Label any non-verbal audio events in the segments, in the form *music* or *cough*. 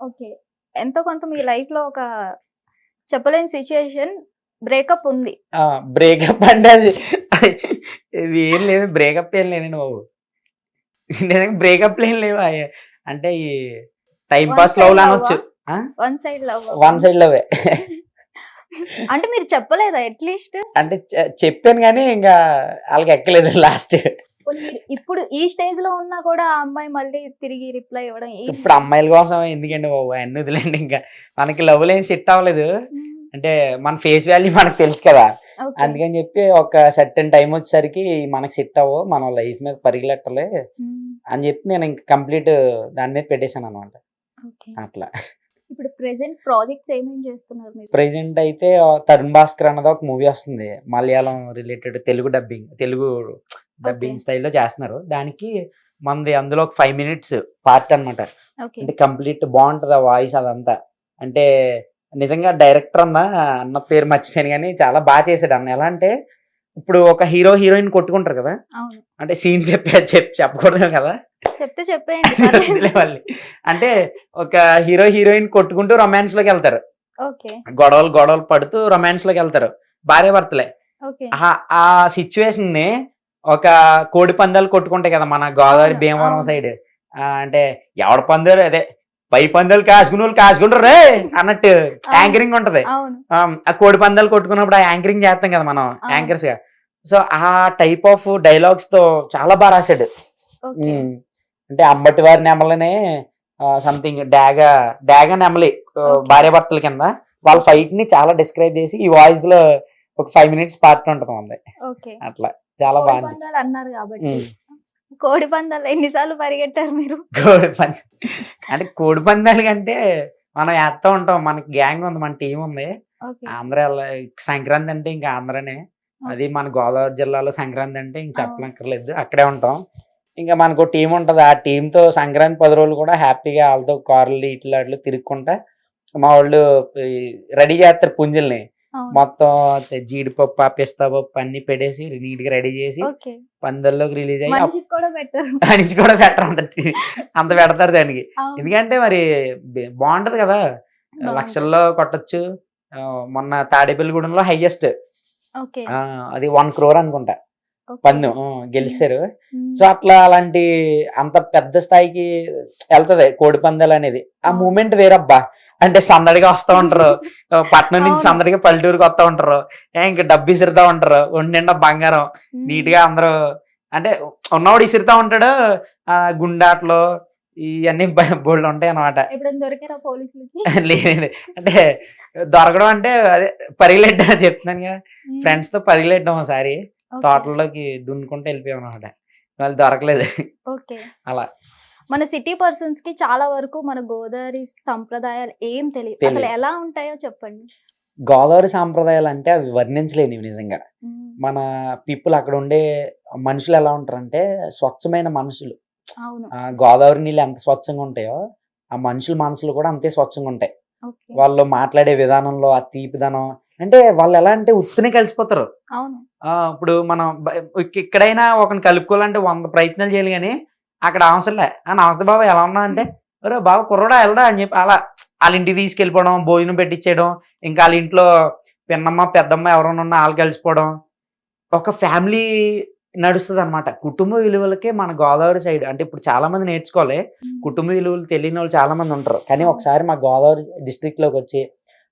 Okay. ఎంతో కొంత మీ లైఫ్లో ఒక చెప్పలేని సిచ్యుయేషన్ బ్రేకప్ ఉంది. బ్రేకప్ అంటే అది ఇది ఏం లేదు బ్రేకప్ ఏం లేదండి బాబు. బ్రేకప్ ఏం లేవు. అంటే ఈ టైం పాస్ లవ్ అనొచ్చు. One side love one side లవే *laughs* అంటే మీరు చెప్పలేదా అట్లీస్ట్? అంటే చెప్పాను కానీ ఇంకా వాళ్ళకి ఎక్కలేదు లాస్ట్. ఇప్పుడు ఈ స్టేజ్లో ఉన్నా కూడా ఆ అమ్మాయి మళ్ళీ తిరిగి రిప్లై ఇవ్వడం? ఇప్పుడు అమ్మాయిల కోసం ఎందుకండి బాబు అన్ని వదిలేండి ఇంకా మనకి లవ్ ఏం సెట్ అవ్వలేదు. అంటే మన ఫేస్ వాల్యూ మనకు తెలుసు కదా. అందుకని చెప్పి ఒక సర్టెన్ టైం వచ్చేసరికి మనకి సెట్ అవ్వవు మనం లైఫ్ మీద పరిగెట్టలే మ్మ్. అని చెప్పి నేను ఇంక కంప్లీట్ దాని మీద పెట్టేశాను అనమాట. అట్లా ఇప్పుడు ప్రెసెంట్ ప్రాజెక్ట్స్ ఏమేం చేస్తున్నారు మీరు? ప్రెసెంట్ అయితే తరుణ్ భాస్కర్ అన్నది ఒక మూవీ వస్తుంది. Malayalam related Telugu dubbing Telugu dubbing స్టైల్లో చేస్తున్నారు. దానికి మనది అందులో ఒక ఫైవ్ మినిట్స్ పార్ట్ అన్నమాట. ఓకే. అంటే కంప్లీట్ బాగుంటుంది ఆ వాయిస్ అదంతా. అంటే నిజంగా డైరెక్టర్ అన్న అన్న పేరు మర్చిపోయాను కానీ చాలా బాగా చేశాడు అన్న. ఎలా అంటే ఇప్పుడు ఒక హీరో హీరోయిన్ కొట్టుకుంటారు కదా? అవును. అంటే సీన్ చెప్పే చెప్పి చెప్పకూడదు కదా? చెప్తే చెప్పేయండి వాళ్ళు. అంటే ఒక హీరో హీరోయిన్ కొట్టుకుంటూ రొమాన్స్లోకి వెళ్తారు. ఓకే. గొడవలు గొడవలు పడుతూ రొమాన్స్లోకి వెళ్తారు భార్య భర్తలే ఆ- సిచ్యువేషన్ని ఒక కోడి పందాలు కొట్టుకుంటాయి కదా మన గోదావరి భీమవరం. సైడ్. అంటే ఎవడ పందాలు? అదే పై పందాలు కాసుకుని వాళ్ళు కాసుకుంటారు రే! అన్నట్టు యాంకరింగ్ ఉంటది. ఆ, కోడి పందాలు కొట్టుకున్నప్పుడు ఆ యాంకరింగ్ చేస్తాం కదా మనం. యాంకర్స్గా. సో ఆ టైప్ ఆఫ్ డైలాగ్స్తో చాలా బాగా రాశాడు. అంటే అంబటి వారి నెమలనే సంథింగ్ డాగ డాగ నెమలి. భార్య భర్తల కింద వాళ్ళ ఫైట్ని చాలా డిస్క్రైబ్ చేసి ఈ వాయిస్లో ఒక ఫైవ్ మినిట్స్ పార్ట్ ఉంటుంది అట్లా. చాలా బాగా అన్నారు కాబట్టి. కోడి పందాలు ఎన్నిసార్లు పరిగెట్టారు మీరు? కోడి పందాలు అంటే కోడి పందాలు కంటే మనం వేస్తా ఉంటాం. మనకి గ్యాంగ్ ఉంది మన టీం ఉంది. ఆంధ్ర సంక్రాంతి అంటే ఇంకా ఆంధ్రనే. అది మన గోదావరి జిల్లాలో సంక్రాంతి అంటే ఇంక చెప్పనక్కర్లేదు. అక్కడే ఉంటాం. ఇంకా మనకు టీం ఉంటది. ఆ team తో సంక్రాంతి పది రోజులు కూడా హ్యాపీగా వాళ్ళతో కార్లు ఇట్లు అట్లు తిరుక్కుంటా మా వాళ్ళు రెడీ చేస్తారు పుంజుల్ని. మొత్తం జీడిపప్పు పిస్తా పప్పు అన్ని పెట్టేసి నీట్గా రెడీ చేసి పందల్లోకి రిలీజ్ అయ్యి మనిషి కూడా పెట్టరు అంత అంత పెడతారు దానికి. ఎందుకంటే మరి బాగుంటది కదా. లక్షల్లో కొట్టొచ్చు. మొన్న తాడేపల్లిగూడెంలో హైయెస్ట్ అది వన్ క్రోర్ అనుకుంటా. పన్ను గెలిచారు. సో అట్లా అలాంటి అంత పెద్ద స్థాయికి వెళ్తది కోడి పందాలు అనేది ఆ. మూమెంట్ వేరబ్బా అంటే సందడిగా వస్తా ఉంటారు *laughs* పట్నం నుంచి. సందడిగా పల్లెటూరుకి వస్తా ఉంటారు ఏ ఇంకా డబ్బు ఇసిరుతా ఉంటారు ఒంటి బంగారం. నీట్గా అందరూ అంటే ఉన్నవాడు ఇసిరుతా ఉంటాడు ఆ గుండాట్లో ఇవన్నీ బోల్డ్ ఉంటాయి అన్నమాట ఎప్పుడైనా దొరికారా పోలీసులకి? లేదు అంటే దొరకడం అంటే అదే పరిగెట్టడం చెప్తున్నాను కదా. ఫ్రెండ్స్తో పరిగెట్టడం ఒకసారి. తోటల్లోకి దున్నుకుంటూ వెళ్ళిపోయాం అనమాట వాళ్ళు దొరకలేదు. ఓకే. అలా. మన సిటీ పర్సన్స్కి చాలా వరకు మన గోదావరి సంప్రదాయాలు ఏం తెలియదు. అసలు ఎలా ఉంటాయో చెప్పండి. గోదావరి సాంప్రదాయాలు అంటే అవి వర్ణించలేనివి నిజంగా. మన పీపుల్ అక్కడ ఉండే మనుషులు ఎలా ఉంటారంటే స్వచ్ఛమైన మనుషులు. గోదావరి నీళ్ళు ఎంత స్వచ్ఛంగా ఉంటాయో ఆ మనుషుల మనసులు కూడా అంతే స్వచ్ఛంగా ఉంటాయి. వాళ్ళు మాట్లాడే విధానంలో ఆ తీపిదనం అంటే వాళ్ళు ఎలా అంటే ఉత్తునే కలిసిపోతారు. ఇప్పుడు మనం ఇక్కడైనా ఒకరిని కలుపుకోవాలంటే వంద ప్రయత్నాలు చేయాలి కానీ అక్కడ అవసరంలే ఆ నమస్తే బాబా ఎలా ఉన్నా అంటే ఒరే బాబా కుర్రడా వెళ్దా అని చెప్పి అలా వాళ్ళ ఇంటికి తీసుకెళ్ళిపోవడం భోజనం పెట్టించేయడం ఇంకా వాళ్ళ ఇంట్లో పిన్నమ్మ పెద్దమ్మ ఎవరైనా ఉన్నా వాళ్ళు కలిసిపోవడం. ఒక ఫ్యామిలీ నడుస్తుంది అనమాట కుటుంబ విలువలకే మన గోదావరి సైడ్ అంటే ఇప్పుడు చాలా మంది నేర్చుకోవాలి. కుటుంబ విలువలు తెలియని వాళ్ళు చాలా మంది ఉంటారు. కానీ. ఒకసారి మా గోదావరి డిస్ట్రిక్ట్లోకి వచ్చి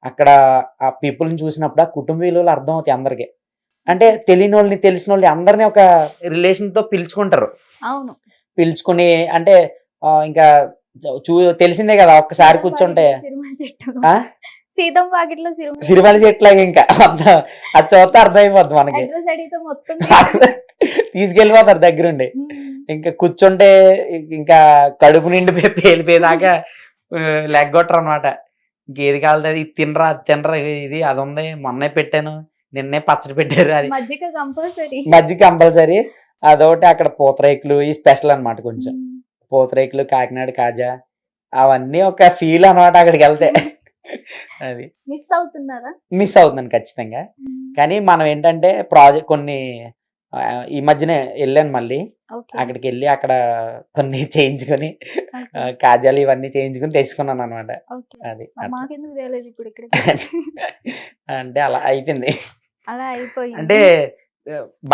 అక్కడ ఆ people ని చూసినప్పుడు ఆ కుటుంబ విలువలు అర్థం అవుతాయి అందరికి. అంటే తెలియని వాళ్ళని తెలిసిన వాళ్ళని అందరినీ ఒక రిలేషన్తో పిలుచుకుంటారు. అవును. పిలుచుకుని అంటే ఇంకా చూ తెలిసిందే కదా ఒక్కసారి కూర్చుంటే? సీతం వాకిట్లో సిరిమా సిరిమల చెట్లాగా ఇంకా. అది చూస్తే అర్థమైపోద్ది మనకి. *laughs* తీసుకెళ్ళిపోతారు దగ్గరుండి. ఇంకా కూర్చుంటే ఇంకా కడుపు నిండి పేలిపోయేదాకా లెగ్గొట్టరు అనమాట ఇంకేది కావాలి ఇది తినరా అది తినరా ఇది అది ఉంది. మొన్నే పెట్టాను. నిన్నే పచ్చడి పెట్టారు అది. మజ్జిగ కంపల్సరీ. మధ్య కంపల్సరీ. అదొకటి అక్కడ పూతరేకులు ఈ స్పెషల్ అన్నమాట కొంచెం. పూతరేకులు కాకినాడ కాజా అవన్నీ ఒక ఫీల్ అన్నమాట అక్కడికి వెళ్తే. అది మిస్ అవుతున్నారా? మిస్ అవుతుందండి ఖచ్చితంగా. కానీ మనం ఏంటంటే ప్రాజెక్ట్ కొన్ని ఈ మధ్యనే వెళ్ళాను మళ్ళీ. అక్కడికి వెళ్ళి అక్కడ కొన్ని *laughs* చేయించుకొని కాజాలు ఇవన్నీ చేయించుకొని తెచ్చుకున్నాను అనమాట అది *laughs* అంటే అలా అయిపోయింది. అలా అయిపోయింది. అంటే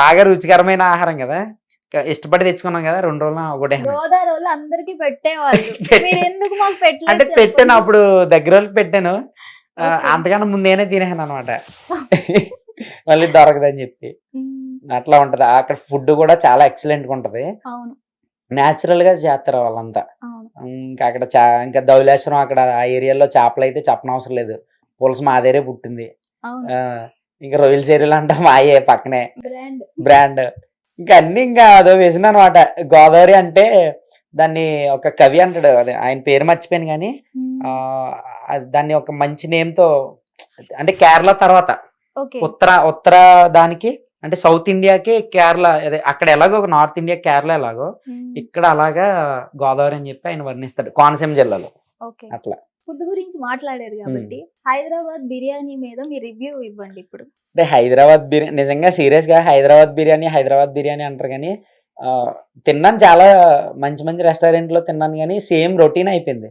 బాగా రుచికరమైన ఆహారం కదా? ఇష్టపడి తెచ్చుకున్నాం కదా రెండు రోజులు ఒకటే అందరికి పెట్టేవాళ్ళు. *laughs* పెట్టే- మీరు ఎందుకు మాకు పెట్టలేదు అంటే. పెట్టాను అప్పుడు దగ్గర వాళ్ళకి పెట్టాను. అంతకన్నా ముందు నేనే తినేసాను అనమాట *laughs* మళ్ళీ దొరకదని చెప్పి. అట్లా ఉంటది. అక్కడ ఫుడ్ కూడా చాలా ఎక్సలెంట్గా ఉంటది. అవును. నేచురల్గా చేస్తారు వాళ్ళంతా. ఇంకా అక్కడ ఇంకా ధవళేశ్వరం అక్కడ ఆ ఏరియాలో చేపలు అయితే చెప్పనవసరం లేదు. పులస మా దగ్గరే పుట్టింది. ఇంకా రొయ్యల చీరలు అంట మాయే పక్కనే. బ్రాండ్. బ్రాండ్. ఇంకా అన్ని ఇంకా అదో వేసిన అనమాట గోదావరి అంటే దాన్ని ఒక కవి అంటాడు అదే ఆయన పేరు మర్చిపోయాను కానీ ఆ, దాన్ని ఒక మంచి నేమ్తో అంటే కేరళ తర్వాత. ఉత్తర ఉత్తర దానికి అంటే సౌత్ ఇండియాకి కేరళ అదే అక్కడ ఎలాగో నార్త్ ఇండియా కేరళ ఎలాగో ఇక్కడ అలాగా గోదావరి అని చెప్పి ఆయన వర్ణిస్తాడు కోనసీమ జిల్లాలో. అట్లా. ఫుడ్ గురించి మాట్లాడారు కాబట్టి హైదరాబాద్ బిర్యానీ మీద మీ రివ్యూ ఇవ్వండి ఇప్పుడు. అంటే హైదరాబాద్ బిర్యానీ నిజంగా సీరియస్గా హైదరాబాద్ బిర్యానీ హైదరాబాద్ బిర్యానీ అంటారు కానీ తిన్నాను చాలా మంచి మంచి రెస్టారెంట్లో తిన్నాను కానీ సేమ్ రొటీన్ అయిపోయింది.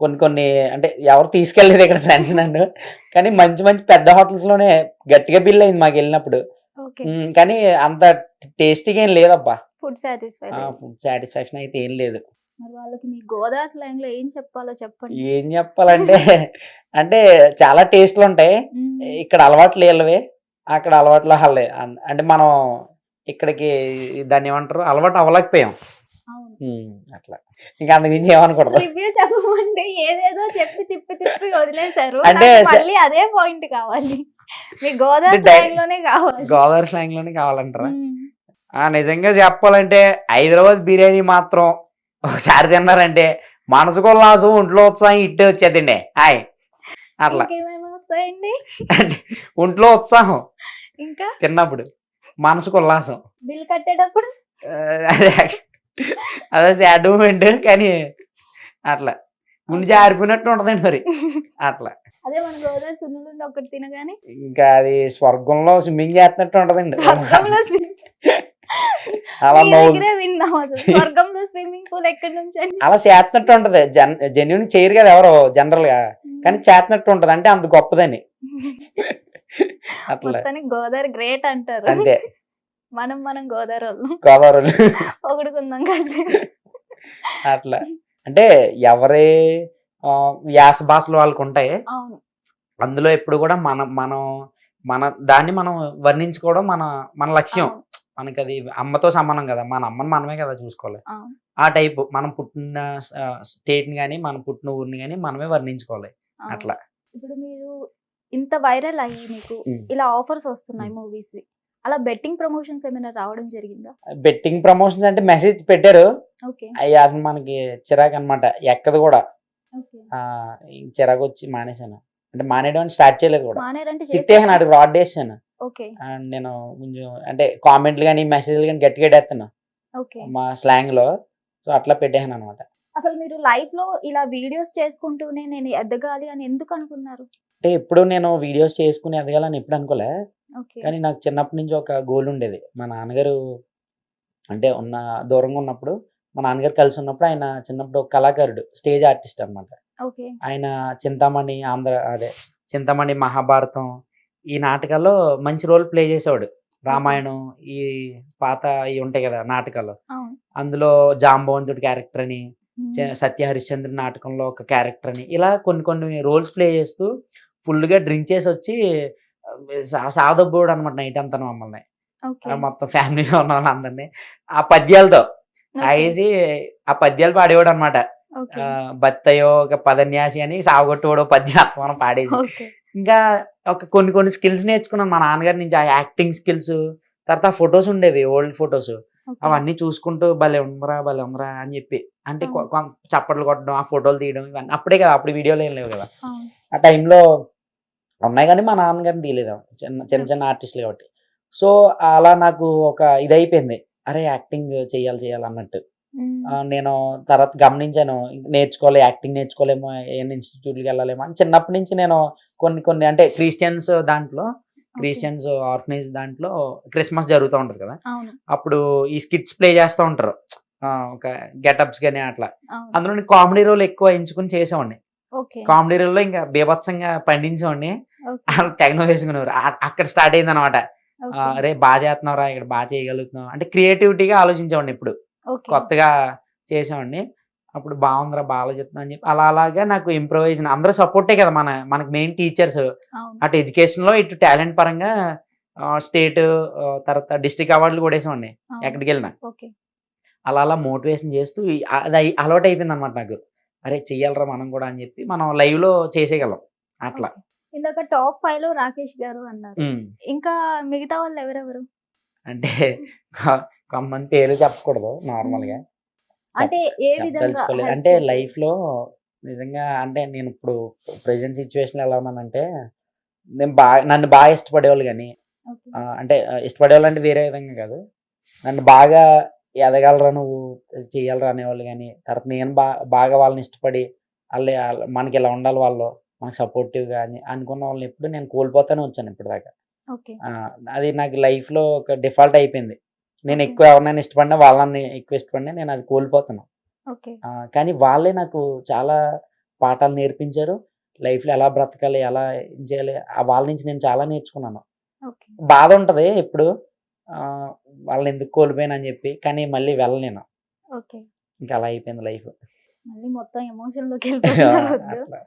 కొన్ని కొన్ని అంటే ఎవరు తీసుకెళ్ళలేదు ఇక్కడ ఫ్రెండ్స్ నన్ను కానీ మంచి మంచి పెద్ద హోటల్స్లోనే గట్టిగా బిల్ అయింది మాకు వెళ్ళినప్పుడు. కానీ అంత టేస్టీగా ఏం లేదబ్బా. ఫుడ్ సాటిస్ఫై ఫుడ్ సాటిస్ఫాక్షన్ అయితే ఏం లేదు. మరి వాళ్ళకి మీ గోదావరి స్లాంగ్లో ఏం చెప్పాలో చెప్పండి. ఏం చెప్పాలంటే అంటే చాలా టేస్ట్లు ఉంటాయి. ఇక్కడ అలవాట్లు లేవే అక్కడ అలవాట్లు వాళ్ళే. అంటే మనం ఇక్కడికి దాన్ని ఏమంటారు అలవాటు అవ్వలేకపోయాం. అట్లా. ఇంకా అంతకు మించి ఏమనకూడదు. రివ్యూ చెప్పమంటే ఏదేదో చెప్పి తిప్పి తిప్పి వదిలేశారు. అంటే మళ్ళీ అదే పాయింట్ కావాలి. మీ గోదావరి స్లాంగ్లోనే కావాలి. గోదావరి స్లాంగ్లోనే కావాలంటారా నిజంగా చెప్పాలంటే హైదరాబాద్ బిర్యానీ మాత్రం ఒకసారి తిన్నారంటే మనసుకు ఉల్లాసం ఒంట్లో ఉత్సాహం ఇట్టే వచ్చేదండి. హాయ్. అట్లా. వస్తాయండి? ఒంట్లో ఉత్సాహం. ఇంకా? తిన్నప్పుడు. మనసుకు ఉల్లాసం బిల్ కట్టేటప్పుడు? అదే. సాడ్ మూమెంట్ కానీ అట్లా. ముందు జారిపోయినట్టు ఉంటదండి మరి. *laughs* అట్లా. అదే మన గోదావరి సున్నులుండి ఒకటి తినగానే ఇంకా అది స్వర్గంలో స్విమ్మింగ్ చేస్తున్నట్టు ఉంటదండి *laughs* స్వర్గంలో స్విమ్మింగ్ అలా మీ నవ్వు దగ్గరే విన్నాం అసలు *laughs* స్వర్గంలో స్విమ్మింగ్ పూల్ ఎక్కడి నుంచి అలా చేస్తున్నట్టు ఉంటది. జన్ జెన్యున్ చేయరు కదా ఎవరో జనరల్గా. కానీ చేస్తున్నట్టు ఉంటది. అంటే అంత గొప్పదని. *laughs* అట్లా. గోదావరి గ్రేట్ అంటారు. అంతే. *laughs* మనం మనం గోదావరి వాళ్ళం గోదావరి ఒకడుకుందాం కలిసి అట్లా. అంటే ఎవరి యాస భాషలు వాళ్ళకు ఉంటాయి. అందులో ఎప్పుడు కూడా మన మనం మన దాన్ని మనం వర్ణించుకోవడం మన మన లక్ష్యం. మనకి అది అమ్మతో సమానం కదా మన అమ్మని మనమే కదా చూసుకోవాలి. ఆ. టైప్ మనం పుట్టిన స్టేట్ని కానీ మనం పుట్టిన ఊరిని కానీ మనమే వర్ణించుకోవాలి. అట్లా. ఇప్పుడు మీరు ఇంత వైరల్ అయ్యి మీకు. ఇలా ఆఫర్స్ వస్తున్నాయి మూవీస్ అలా బెట్టింగ్ ప్రమోషన్స్ ఏమైనా రావడం జరిగిందా? బెట్టింగ్ ప్రమోషన్స్ అంటే మెసేజ్ పెట్టారు. అవి అసలు మనకి చిరాకు అనమాట ఎక్కదు కూడా. చిరాకు వచ్చి మానేశాను. అంటే మానేయడం స్టార్ట్ చేయలేదు కూడా. తిట్టేసాను అటు రాడ్ ఓకే అండ్ నేను కొంచెం అంటే కామెంట్లు కానీ మెసేజ్లు కానీ గట్టిగా పెట్టేస్తాను ఓకే. మా స్లాంగ్లో సో అట్లా పెట్టేసాను అనమాట అసలు మీరు లైఫ్లో ఇలా వీడియోస్ చేసుకుంటూనే నేను ఎదగాలి అని ఎందుకు అనుకున్నారు? అంటే ఎప్పుడు నేను వీడియోస్ చేసుకుని ఎదగాలని ఎప్పుడు అనుకోలే. ఓకే. కానీ నాకు చిన్నప్పటి నుంచి ఒక గోల్ ఉండేది. మా నాన్నగారు అంటే ఉన్న దూరంగా ఉన్నప్పుడు మా నాన్నగారు కలిసి ఉన్నప్పుడు ఆయన చిన్నప్పుడు ఒక కళాకారుడు స్టేజ్ ఆర్టిస్ట్ అన్నమాట. ఓకే. ఆయన చింతామణి ఆంధ్ర అదే చింతామణి మహాభారతం ఈ నాటకాల్లో మంచి రోల్ ప్లే చేసేవాడు. రామాయణం ఈ పాత ఇవి ఉంటాయి కదా నాటకాలు. అందులో జాంబవంతుడి క్యారెక్టర్ అని సత్య హరిశ్చంద్ర నాటకంలో ఒక క్యారెక్టర్ అని ఇలా కొన్ని కొన్ని రోల్స్ ప్లే చేస్తూ ఫుల్గా డ్రింక్ చేసి వచ్చి సా- సావదబ్బోడు అనమాట నైట్ అంతా మమ్మల్ని. మొత్తం ఫ్యామిలీలో ఉన్న వాళ్ళందరినీ. ఆ పద్యాలతో ఆగేసి ఆ పద్యాలు పాడేవాడు అనమాట. బత్తయో ఒక పదన్యాసి అని సావగొట్టువాడు పద్యం మనం పాడేసి. ఇంకా ఒక కొన్ని కొన్ని స్కిల్స్ నేర్చుకున్నాను మా నాన్నగారి నుంచి ఆ యాక్టింగ్ స్కిల్స్ తర్వాత ఫొటోస్ ఉండేవి ఓల్డ్ ఫొటోస్. అవన్నీ చూసుకుంటూ భలే ఉండరా భలే ఉండరా అని చెప్పి. అంటే చప్పట్లు కొట్టడం ఆ ఫోటోలు తీయడం ఇవన్నీ. అప్పుడే కదా అప్పుడు వీడియోలు ఏం లేవు కదా. ఆ. టైంలో ఉన్నాయి కానీ మా నాన్నగారిని తీయలేదు. చిన్న చిన్న చిన్న ఆర్టిస్టులు కాబట్టి. సో అలా నాకు ఒక ఇది అయిపోయింది అరే యాక్టింగ్ చేయాలి చేయాలి అన్నట్టు. నేను తర్వాత గమనించాను నేర్చుకోవాలి యాక్టింగ్ నేర్చుకోలేమో ఏ ఇన్స్టిట్యూట్కి వెళ్ళాలేమో అని చిన్నప్పటి నుంచి నేను కొన్ని కొన్ని అంటే క్రిస్టియన్స్ దాంట్లో క్రిస్టియన్స్ ఆర్ఫనేజ్ దాంట్లో క్రిస్మస్ జరుగుతూ ఉంటది కదా? అప్పుడు ఈ స్కిట్స్ ప్లే చేస్తూ ఉంటారు. ఒక గెటప్స్ కానీ అట్లా. అందులో కామెడీ రోల్ ఎక్కువ ఎంచుకుని చేసేవాడిని. కామెడీ రోల్లో ఇంకా బీభత్సంగా పండించేవాడిని. టెక్నో వేసుకునేవారు. అక్కడ స్టార్ట్ అయింది అనమాట అరే బాగా చేస్తున్నావురా ఇక్కడ బాగా చేయగలుగుతున్నావు అంటే క్రియేటివిటీగా ఆలోచించేవాడిని ఇప్పుడు కొత్తగా చేసేవాడిని అప్పుడు బాగుందిరా బాగా చెప్తున్నా అని చెప్పి అలా అలాగా నాకు ఇంప్రూవైజేషన్ అందరూ సపోర్టే కదా మన మనకి మెయిన్ టీచర్స్ అటు education లో ఇటు టాలెంట్ పరంగా స్టేట్ తర్వాత డిస్ట్రిక్ట్ అవార్డులు కూడా అవును. ఎక్కడికి వెళ్ళినా. ఓకే. అలా అలా మోటివేషన్ చేస్తూ అది అలవాటు అయిపోయింది అనమాట నాకు. అరే చెయ్యాలరా మనం కూడా అని చెప్పి మనం లైవ్లో చేసేయగలం. అట్లా. ఇందాక టాప్ ఫైవ్లో రాకేష్ గారు అన్నారు. ఇంకా మిగతా వాళ్ళు ఎవరెవరు? అంటే కొ- కొంతమంది పేర్లు చెప్పకూడదు నార్మల్గా అంటే ఏ విధంగా అంటే? లైఫ్లో నిజంగా అంటే నేను ఇప్పుడు ప్రెసెంట్ సిచ్యువేషన్ ఎలా ఉన్నానంటే నేను బాగా నన్ను బాగా ఇష్టపడేవాళ్ళు కానీ అంటే ఇష్టపడేవాళ్ళు అంటే వేరే విధంగా కాదు. నన్ను బాగా ఎదగలరా నువ్వు? చెయ్యాలరా అనేవాళ్ళు కానీ తర్వాత నేను బా బాగా వాళ్ళని ఇష్టపడి వాళ్ళు మనకి ఇలా ఉండాలి వాళ్ళు మనకి సపోర్టివ్గా అని అనుకున్న వాళ్ళని ఎప్పుడు నేను కోల్పోతానే వచ్చాను ఇప్పుడు దాకా ఓకే అది నాకు life లో ఒక డిఫాల్ట్ అయిపోయింది. నేను. ఎక్కువ ఎవరినైనా ఇష్టపడినా వాళ్ళని ఎక్కువ ఇష్టపడినా నేను అది కోల్పోతాను ఓకే. ఆ, కానీ వాళ్ళే నాకు చాలా పాఠాలు నేర్పించారు. లైఫ్లో ఎలా బ్రతకాలి ఎలా ఏం చేయాలి వాళ్ళ నుంచి నేను చాలా నేర్చుకున్నాను. బాధ ఉంటది ఎప్పుడు వాళ్ళని ఎందుకు కోల్పోయాను అని చెప్పి కానీ మళ్ళీ వెళ్ళలేను ఓకే. ఇంకా అలా అయిపోయింది లైఫ్. మళ్ళీ మొత్తం ఎమోషన్లోకి వెళ్ళిపోతున్నారు. *laughs*